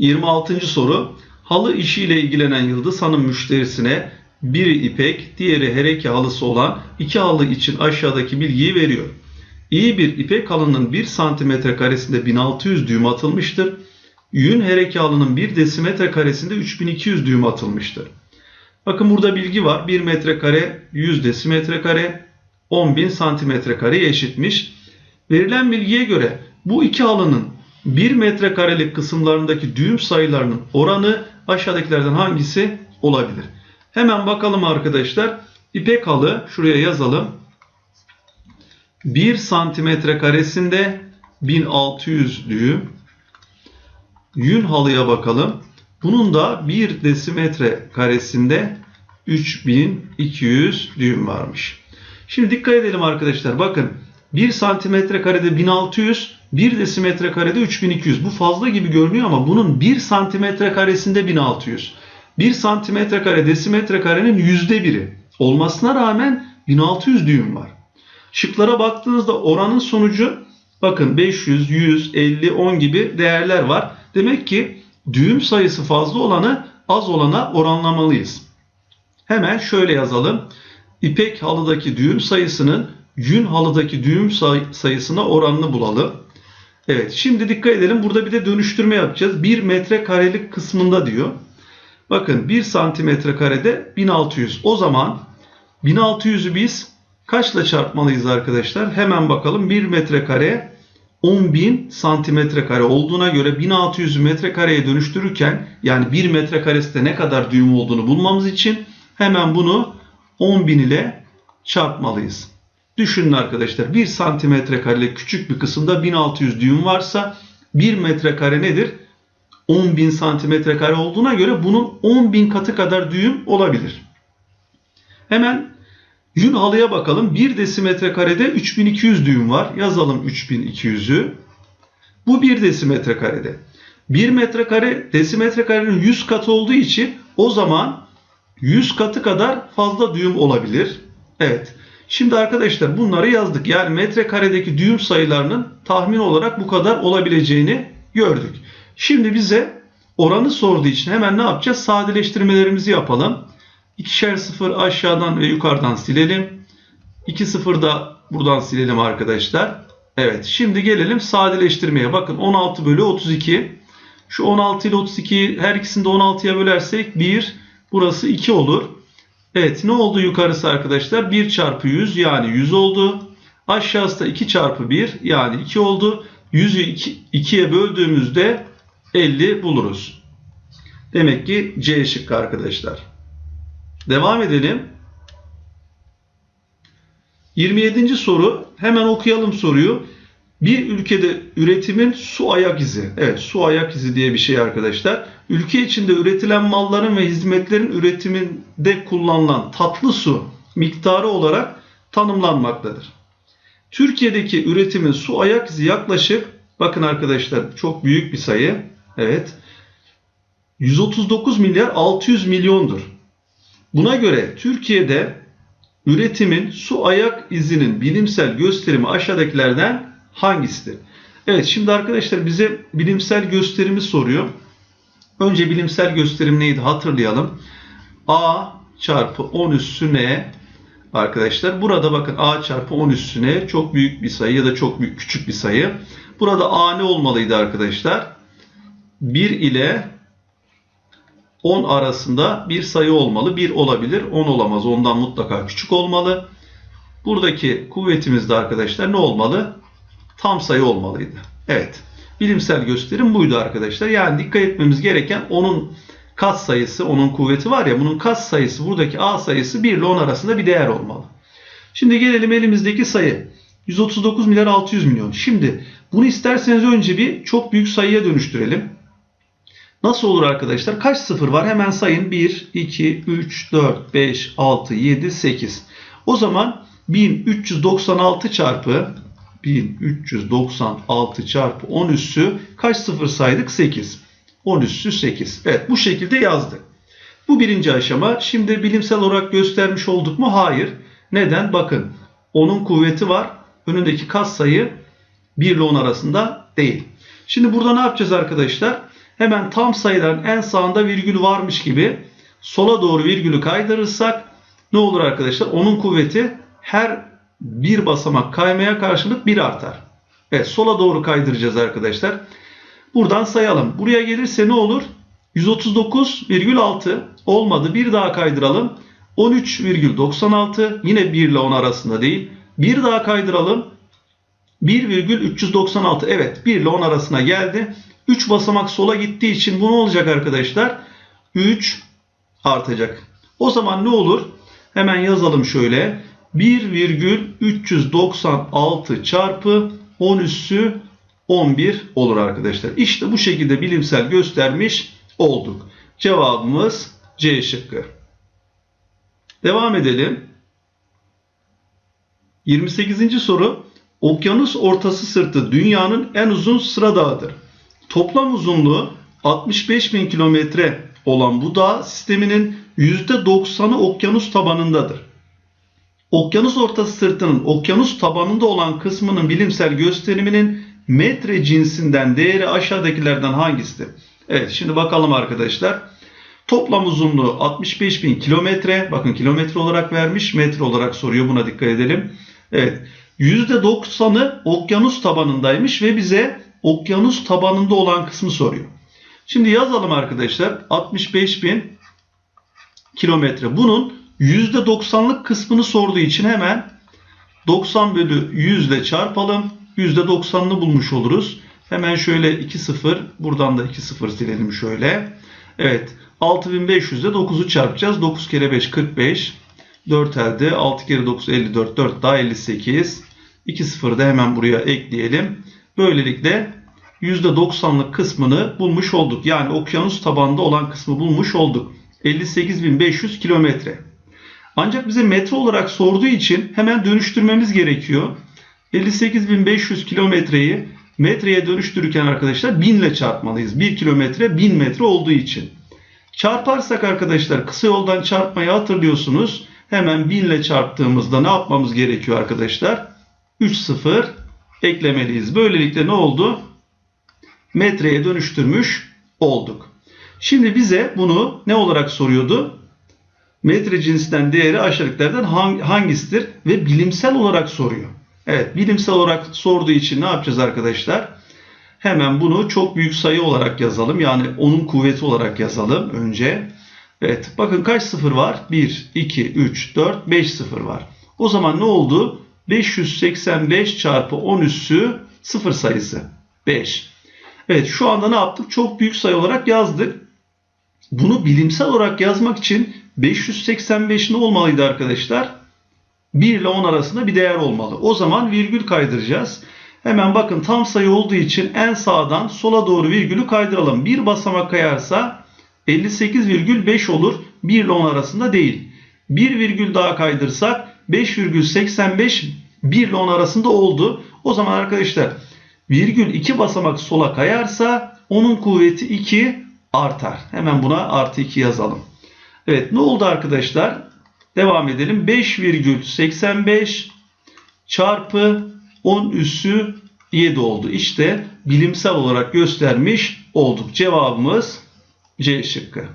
26. soru. Halı işiyle ilgilenen Yıldız Hanım müşterisine biri ipek, diğeri hereke halısı olan iki halı için aşağıdaki bilgiyi veriyor. İyi bir ipek halının 1 santimetre karesinde 1600 düğüm atılmıştır. Yün hereke halının 1 desimetre karesinde 3200 düğüm atılmıştır. Bakın burada bilgi var. 1 metrekare 100 desimetre kare 10.000 santimetre kareye eşitmiş. Verilen bilgiye göre bu iki halının 1 metrekarelik kısımlarındaki düğüm sayılarının oranı aşağıdakilerden hangisi olabilir? Hemen bakalım arkadaşlar. İpek halı şuraya yazalım. 1 santimetre karesinde 1600 düğüm. Yün halıya bakalım. Bunun da 1 desimetre karesinde 3200 düğüm varmış. Şimdi dikkat edelim arkadaşlar. Bakın 1 santimetre karede 1600, 1 desimetre karede 3200. Bu fazla gibi görünüyor ama bunun 1 santimetre karesinde 1600. 1 santimetre kare desimetre karenin yüzde biri olmasına rağmen 1600 düğüm var. Şıklara baktığınızda oranın sonucu bakın 500, 100, 50, 10 gibi değerler var. Demek ki düğüm sayısı fazla olanı az olana oranlamalıyız. Hemen şöyle yazalım. İpek halıdaki düğüm sayısının yün halıdaki düğüm say- sayısına oranını bulalım. Evet şimdi dikkat edelim burada bir de dönüştürme yapacağız. 1 metre karelik kısmında diyor. Bakın 1 santimetre karede 1600. O zaman 1600'ü biz kaçla çarpmalıyız arkadaşlar? Hemen bakalım 1 metrekare 10.000 santimetre kare olduğuna göre 1600'ü metrekareye dönüştürürken yani 1 metrekaresi ne kadar düğüm olduğunu bulmamız için hemen bunu 10.000 ile çarpmalıyız. Düşünün arkadaşlar 1 santimetre karelik küçük bir kısımda 1600 düğüm varsa 1 metrekare nedir? 10.000 santimetre kare olduğuna göre bunun 10.000 katı kadar düğüm olabilir. Hemen yün halıya bakalım. 1 desimetre karede 3200 düğüm var. Yazalım 3200'ü. Bu 1 desimetre karede. 1 metrekare desimetre karenin 100 katı olduğu için o zaman 100 katı kadar fazla düğüm olabilir. Evet. Şimdi arkadaşlar bunları yazdık. Yani metrekaredeki düğüm sayılarının tahmin olarak bu kadar olabileceğini gördük. Şimdi bize oranı sorduğu için hemen ne yapacağız? Sadeleştirmelerimizi yapalım. İkişer sıfır aşağıdan ve yukarıdan silelim. 2 sıfır da buradan silelim arkadaşlar. Evet şimdi gelelim sadeleştirmeye. Bakın 16 bölü 32. Şu 16 ile 32'yi her ikisini de 16'ya bölersek 1 burası 2 olur. Evet ne oldu yukarısı arkadaşlar? 1 çarpı 100 yani 100 oldu. Aşağısı da 2 çarpı 1 yani 2 oldu. 100'ü 2'ye böldüğümüzde 50 buluruz. Demek ki C şıkkı arkadaşlar. Devam edelim. 27. soru. Hemen okuyalım soruyu. Bir ülkede üretimin su ayak izi. Evet su ayak izi diye bir şey arkadaşlar. Ülke içinde üretilen malların ve hizmetlerin üretiminde kullanılan tatlı su miktarı olarak tanımlanmaktadır. Türkiye'deki üretimin su ayak izi yaklaşık bakın arkadaşlar çok büyük bir sayı. Evet. 139 milyar 600 milyondur. Buna göre Türkiye'de üretimin su ayak izinin bilimsel gösterimi aşağıdakilerden hangisidir? Evet şimdi arkadaşlar bize bilimsel gösterimi soruyor. Önce bilimsel gösterim neydi hatırlayalım. A çarpı 10 üssüne arkadaşlar burada bakın A çarpı 10 üssüne çok büyük bir sayı ya da çok büyük küçük bir sayı. Burada A ne olmalıydı arkadaşlar? 1 ile 10 arasında bir sayı olmalı. 1 olabilir, 10 olamaz. Ondan mutlaka küçük olmalı. Buradaki kuvvetimiz de arkadaşlar ne olmalı? Tam sayı olmalıydı. Evet. Bilimsel gösterim buydu arkadaşlar. Yani dikkat etmemiz gereken onun kat sayısı, onun kuvveti var ya bunun kat sayısı buradaki A sayısı 1 ile 10 arasında bir değer olmalı. Şimdi gelelim elimizdeki sayı. 139 milyar 600 milyon. Şimdi bunu isterseniz önce bir çok büyük sayıya dönüştürelim. Nasıl olur arkadaşlar? Kaç sıfır var? Hemen sayın. 1, 2, 3, 4, 5, 6, 7, 8. O zaman 1396 çarpı 1396 çarpı 10 üssü kaç sıfır saydık? 8. 10 üssü 8. Evet bu şekilde yazdık. Bu birinci aşama. Şimdi bilimsel olarak göstermiş olduk mu? Hayır. Neden? Bakın onun kuvveti var. Önündeki kas sayı 1 ile 10 arasında değil. Şimdi burada ne yapacağız arkadaşlar? hemen tam sayıların en sağında virgül varmış gibi sola doğru virgülü kaydırırsak ne olur arkadaşlar? Onun kuvveti her bir basamak kaymaya karşılık 1 artar. Evet sola doğru kaydıracağız arkadaşlar. Buradan sayalım. Buraya gelirse ne olur? 139,6 olmadı. Bir daha kaydıralım. 13,96 yine 1 ile 10 arasında değil. Bir daha kaydıralım. 1,396 evet 1 ile 10 arasına geldi. 3 basamak sola gittiği için bu ne olacak arkadaşlar? 3 artacak. O zaman ne olur? Hemen yazalım şöyle. 1,396 çarpı 10 üssü 11 olur arkadaşlar. İşte bu şekilde bilimsel göstermiş olduk. Cevabımız C şıkkı. Devam edelim. 28. soru. Okyanus ortası sırtı dünyanın en uzun sıra dağıdır. Toplam uzunluğu 65 bin kilometre olan bu dağ sisteminin %90'ı okyanus tabanındadır. Okyanus ortası sırtının okyanus tabanında olan kısmının bilimsel gösteriminin metre cinsinden değeri aşağıdakilerden hangisidir? Evet şimdi bakalım arkadaşlar. Toplam uzunluğu 65 bin kilometre. Bakın kilometre olarak vermiş. Metre olarak soruyor. Buna dikkat edelim. Evet. %90'ı okyanus tabanındaymış ve bize okyanus tabanında olan kısmı soruyor. Şimdi yazalım arkadaşlar. 65 bin kilometre. Bunun %90'lık kısmını sorduğu için hemen 90 bölü 100 ile çarpalım. %90'ını bulmuş oluruz. Hemen şöyle 2 sıfır. Buradan da 2 sıfır silelim şöyle. Evet. 6500 ile 9'u çarpacağız. 9 kere 5 45. 4 elde. 6 kere 9 54. 4 daha 58. 2 sıfırı da hemen buraya ekleyelim. Böylelikle %90'lık kısmını bulmuş olduk. Yani okyanus tabanında olan kısmı bulmuş olduk. 58.500 kilometre. Ancak bize metre olarak sorduğu için hemen dönüştürmemiz gerekiyor. 58.500 kilometreyi metreye dönüştürürken arkadaşlar 1000 ile çarpmalıyız. 1 kilometre 1000 metre olduğu için. Çarparsak arkadaşlar kısa yoldan çarpmayı hatırlıyorsunuz. Hemen 1000 ile çarptığımızda ne yapmamız gerekiyor arkadaşlar? 3 sıfır eklemeliyiz. Böylelikle ne oldu? Metreye dönüştürmüş olduk. Şimdi bize bunu ne olarak soruyordu? Metre cinsinden değeri aşağıdakilerden hangisidir? Ve bilimsel olarak soruyor. Evet bilimsel olarak sorduğu için ne yapacağız arkadaşlar? Hemen bunu çok büyük sayı olarak yazalım. Yani onun kuvveti olarak yazalım önce. Evet bakın kaç sıfır var? 1, 2, 3, 4, 5 sıfır var. O zaman ne oldu? 585 çarpı 10 üssü sıfır sayısı. 5. Evet şu anda ne yaptık? Çok büyük sayı olarak yazdık. Bunu bilimsel olarak yazmak için 585 ne olmalıydı arkadaşlar? 1 ile 10 arasında bir değer olmalı. O zaman virgül kaydıracağız. Hemen bakın tam sayı olduğu için en sağdan sola doğru virgülü kaydıralım. Bir basamak kayarsa 58,5 olur. 1 ile 10 arasında değil. Bir virgül daha kaydırsak 5,85 1 ile 10 arasında oldu. O zaman arkadaşlar virgül 2 basamak sola kayarsa onun kuvveti 2 artar. Hemen buna artı 2 yazalım. Evet ne oldu arkadaşlar? Devam edelim. 5,85 çarpı 10 üssü 7 oldu. İşte bilimsel olarak göstermiş olduk. Cevabımız C şıkkı.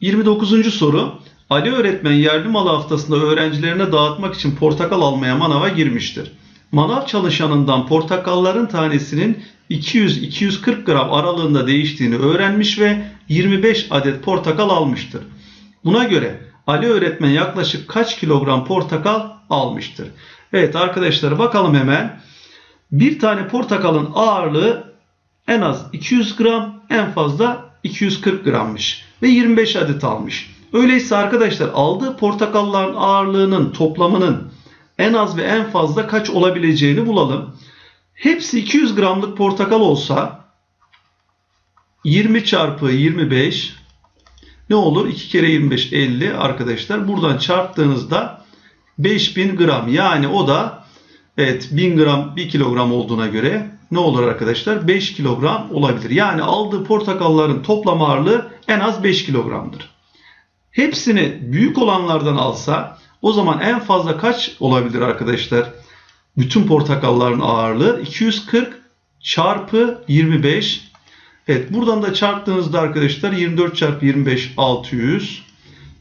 29. soru. Ali öğretmen yerli malı haftasında öğrencilerine dağıtmak için portakal almaya manava girmiştir. Manav çalışanından portakalların tanesinin 200-240 gram aralığında değiştiğini öğrenmiş ve 25 adet portakal almıştır. Buna göre Ali öğretmen yaklaşık kaç kilogram portakal almıştır? Evet arkadaşlar bakalım hemen. Bir tane portakalın ağırlığı en az 200 gram en fazla 240 grammış ve 25 adet almış. Öyleyse arkadaşlar aldığı portakalların ağırlığının toplamının en az ve en fazla kaç olabileceğini bulalım. Hepsi 200 gramlık portakal olsa 20 çarpı 25 ne olur? 2 kere 25 50 arkadaşlar. Buradan çarptığınızda 5000 gram yani o da evet 1000 gram 1 kilogram olduğuna göre ne olur arkadaşlar? 5 kilogram olabilir. Yani aldığı portakalların toplam ağırlığı en az 5 kilogramdır. Hepsini büyük olanlardan alsa o zaman en fazla kaç olabilir arkadaşlar? Bütün portakalların ağırlığı 240 çarpı 25. Evet buradan da çarptığınızda arkadaşlar 24 çarpı 25 600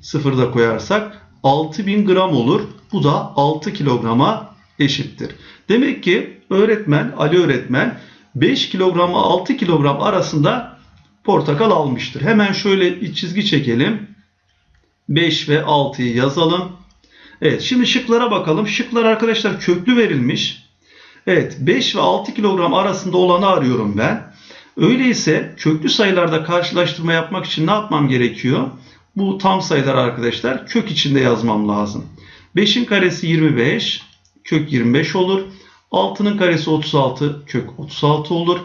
sıfır da koyarsak 6000 gram olur. Bu da 6 kilograma eşittir. Demek ki öğretmen Ali öğretmen 5 kilogramla 6 kilogram arasında portakal almıştır. Hemen şöyle bir çizgi çekelim. 5 ve 6'yı yazalım. Evet şimdi şıklara bakalım. Şıklar arkadaşlar köklü verilmiş. Evet 5 ve 6 kilogram arasında olanı arıyorum ben. Öyleyse köklü sayılarda karşılaştırma yapmak için ne yapmam gerekiyor? Bu tam sayılar arkadaşlar kök içinde yazmam lazım. 5'in karesi 25 kök 25 olur. 6'nın karesi 36 kök 36 olur.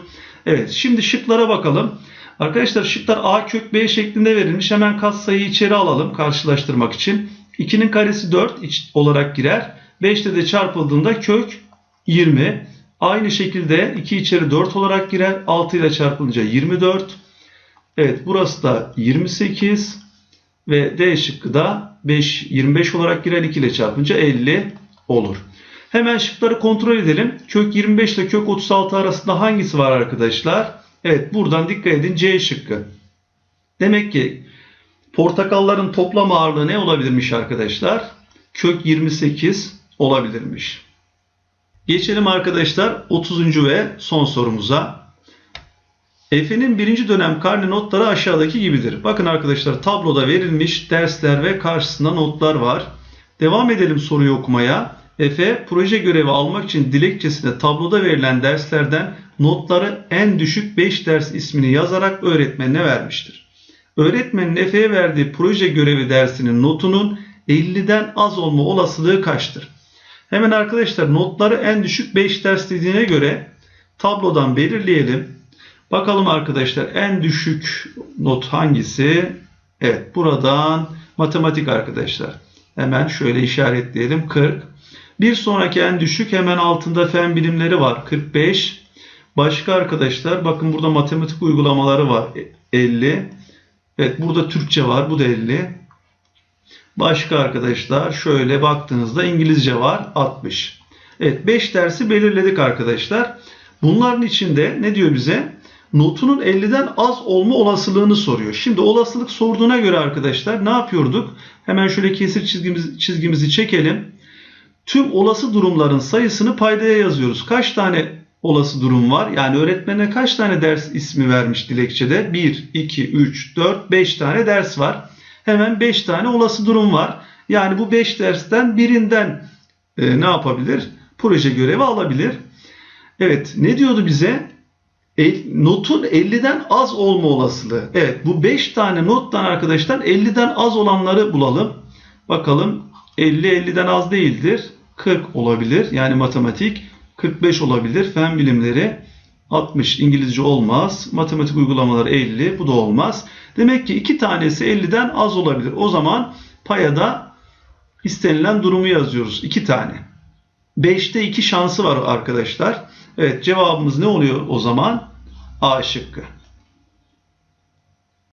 Evet şimdi şıklara bakalım. Arkadaşlar şıklar a kök b şeklinde verilmiş. Hemen katsayıyı içeri alalım karşılaştırmak için. 2'nin karesi 4 iç- olarak girer. 5'te de çarpıldığında kök 20. Aynı şekilde 2 içeri 4 olarak girer. 6 ile çarpılınca 24. Evet burası da 28 ve D şıkkı da 5 25 olarak girer 2 ile çarpınca 50 olur. Hemen şıkları kontrol edelim. Kök 25 ile kök 36 arasında hangisi var arkadaşlar? Evet buradan dikkat edin C şıkkı. Demek ki portakalların toplam ağırlığı ne olabilirmiş arkadaşlar? Kök 28 olabilirmiş. Geçelim arkadaşlar 30. ve son sorumuza. Efe'nin birinci dönem karne notları aşağıdaki gibidir. Bakın arkadaşlar tabloda verilmiş dersler ve karşısında notlar var. Devam edelim soruyu okumaya. Efe proje görevi almak için dilekçesine tabloda verilen derslerden notları en düşük 5 ders ismini yazarak öğretmenine vermiştir. Öğretmenin Efe'ye verdiği proje görevi dersinin notunun 50'den az olma olasılığı kaçtır? Hemen arkadaşlar notları en düşük 5 ders dediğine göre tablodan belirleyelim. Bakalım arkadaşlar en düşük not hangisi? Evet buradan matematik arkadaşlar. Hemen şöyle işaretleyelim 40. Bir sonraki en düşük hemen altında fen bilimleri var 45. Başka arkadaşlar bakın burada matematik uygulamaları var 50. Evet burada Türkçe var bu da 50. Başka arkadaşlar şöyle baktığınızda İngilizce var 60. Evet 5 dersi belirledik arkadaşlar. Bunların içinde ne diyor bize? Notunun 50'den az olma olasılığını soruyor. Şimdi olasılık sorduğuna göre arkadaşlar ne yapıyorduk? Hemen şöyle kesir çizgimizi, çizgimizi çekelim. Tüm olası durumların sayısını paydaya yazıyoruz. Kaç tane olası durum var? Yani öğretmene kaç tane ders ismi vermiş dilekçede? 1, 2, 3, 4, 5 tane ders var. Hemen 5 tane olası durum var. Yani bu 5 dersten birinden e, ne yapabilir? Proje görevi alabilir. Evet ne diyordu bize? E, notun 50'den az olma olasılığı. Evet bu 5 tane nottan arkadaşlar 50'den az olanları bulalım. Bakalım 50 50'den az değildir. 40 olabilir. Yani matematik 45 olabilir. Fen bilimleri 60 İngilizce olmaz. Matematik uygulamaları 50 bu da olmaz. Demek ki iki tanesi 50'den az olabilir. O zaman payada istenilen durumu yazıyoruz. 2 tane. 5'te 2 şansı var arkadaşlar. Evet cevabımız ne oluyor o zaman? A şıkkı.